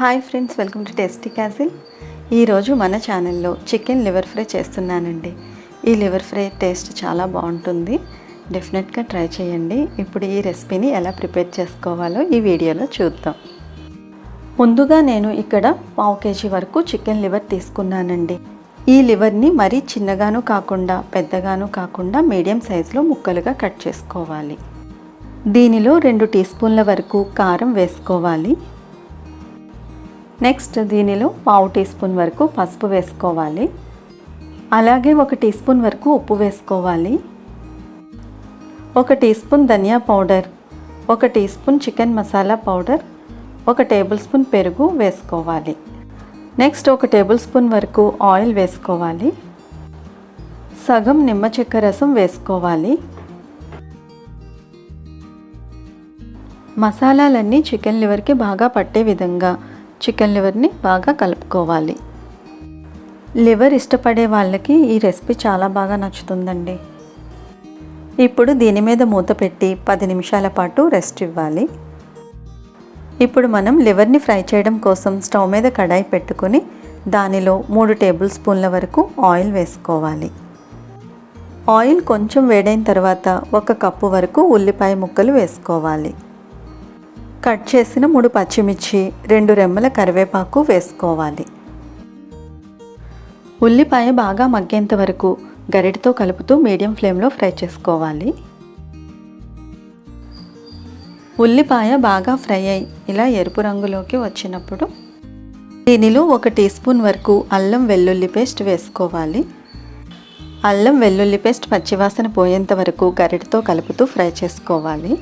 Hi friends welcome to tasty castle. ఈరోజు మన ఛానల్లో చికెన్ లివర్ ఫ్రై చేస్తున్నానండి. ఈ లివర్ ఫ్రై టేస్ట్ చాలా బాగుంటుంది. డెఫినెట్గా ట్రై చేయండి. ఇప్పుడు ఈ రెసిపీని ఎలా ప్రిపేర్ చేసుకోవాలో ఈ వీడియోలో చూద్దాం. ముందుగా నేను ఇక్కడ పావు కేజీ వరకు చికెన్ లివర్ తీసుకున్నానండి. ఈ లివర్ని మరీ చిన్నగాను కాకుండా పెద్దగాను కాకుండా మీడియం సైజులో ముక్కలుగా కట్ చేసుకోవాలి. దీనిలో రెండు టీ స్పూన్ల వరకు కారం వేసుకోవాలి. నెక్స్ట్ దీనిలో పావు టీ స్పూన్ వరకు పసుపు వేసుకోవాలి. అలాగే ఒక టీ స్పూన్ వరకు ఉప్పు వేసుకోవాలి. ఒక టీ స్పూన్ ధనియా పౌడర్ ఒక tea spoon chicken masala powder ఒక టేబుల్ స్పూన్ పెరుగు వేసుకోవాలి. నెక్స్ట్ ఒక టేబుల్ స్పూన్ వరకు ఆయిల్ వేసుకోవాలి. సగం నిమ్మ చెక్క రసం వేసుకోవాలి. మసాలాలన్నీ చికెన్ లివర్కి బాగా పట్టే విధంగా చికెన్ లివర్ని బాగా కలుపుకోవాలి. లివర్ ఇష్టపడే వాళ్ళకి ఈ రెసిపీ చాలా బాగా నచ్చుతుందండి. ఇప్పుడు దీని మీద మూత పెట్టి పది నిమిషాల పాటు రెస్ట్ ఇవ్వాలి. ఇప్పుడు మనం లివర్ని ఫ్రై చేయడం కోసం స్టవ్ మీద కడాయి పెట్టుకుని దానిలో మూడు టేబుల్ స్పూన్ల వరకు ఆయిల్ వేసుకోవాలి. ఆయిల్ కొంచెం వేడైన తర్వాత ఒక కప్పు వరకు ఉల్లిపాయ ముక్కలు వేసుకోవాలి. కట్ చేసిన మూడు పచ్చిమిర్చి రెండు రెమ్మల కరివేపాకు వేసుకోవాలి. ఉల్లిపాయ బాగా మగ్గేంత వరకు గరిటతో కలుపుతూ మీడియం ఫ్లేమ్లో ఫ్రై చేసుకోవాలి. ఉల్లిపాయ బాగా ఫ్రై అయి ఇలా ఎరుపు రంగులోకి వచ్చినప్పుడు దీనిలో ఒక టీ స్పూన్ వరకు అల్లం వెల్లుల్లి పేస్ట్ వేసుకోవాలి. అల్లం వెల్లుల్లి పేస్ట్ పచ్చివాసన పోయేంత వరకు గరిటతో కలుపుతూ ఫ్రై చేసుకోవాలి.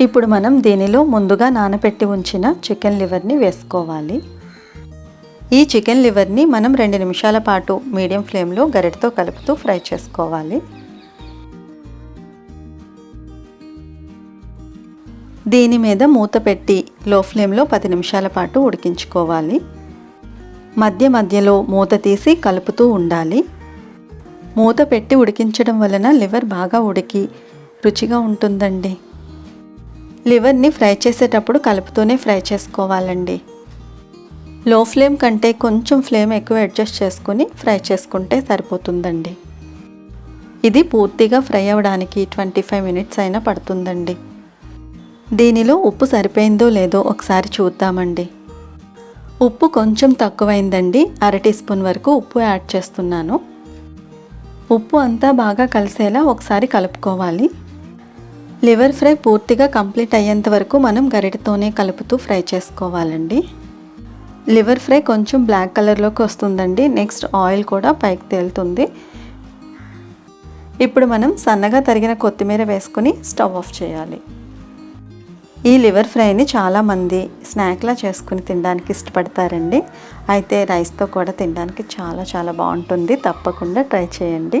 ఇప్పుడు మనం దీనిలో ముందుగా నానబెట్టి ఉంచిన చికెన్ లివర్ని వేసుకోవాలి. ఈ చికెన్ లివర్ని మనం రెండు నిమిషాల పాటు మీడియం ఫ్లేమ్లో గరిటతో కలుపుతూ ఫ్రై చేసుకోవాలి. దీని మీద మూత పెట్టి లో ఫ్లేమ్లో పది నిమిషాల పాటు ఉడికించుకోవాలి. మధ్య మధ్యలో మూత తీసి కలుపుతూ ఉండాలి. మూత పెట్టి ఉడికించడం వలన లివర్ బాగా ఉడికి రుచిగా ఉంటుందండి. లివర్ని ఫ్రై చేసేటప్పుడు కలుపుతూనే ఫ్రై చేసుకోవాలండి. లో ఫ్లేమ్ కంటే కొంచెం ఫ్లేమ్ ఎక్కువ అడ్జస్ట్ చేసుకుని ఫ్రై చేసుకుంటే సరిపోతుందండి. ఇది పూర్తిగా ఫ్రై అవ్వడానికి ట్వంటీ ఫైవ్ మినిట్స్ అయినా పడుతుందండి. దీనిలో ఉప్పు సరిపోయిందో లేదో ఒకసారి చూద్దామండి. ఉప్పు కొంచెం తక్కువైందండి. అర టీ స్పూన్ వరకు ఉప్పు యాడ్ చేస్తున్నాను. ఉప్పు అంతా బాగా కలిసేలా ఒకసారి కలుపుకోవాలి. లివర్ ఫ్రై పూర్తిగా కంప్లీట్ అయ్యేంత వరకు మనం గరిటతోనే కలుపుతూ ఫ్రై చేసుకోవాలండి. లివర్ ఫ్రై కొంచెం బ్లాక్ కలర్లోకి వస్తుందండి. నెక్స్ట్ ఆయిల్ కూడా పైకి తేలుతుంది. ఇప్పుడు మనం సన్నగా తరిగిన కొత్తిమీర వేసుకుని స్టవ్ ఆఫ్ చేయాలి. ఈ లివర్ ఫ్రైని చాలామంది స్నాక్లా చేసుకుని తినడానికి ఇష్టపడతారండి. అయితే రైస్తో కూడా తినడానికి చాలా చాలా బాగుంటుంది. తప్పకుండా ట్రై చేయండి.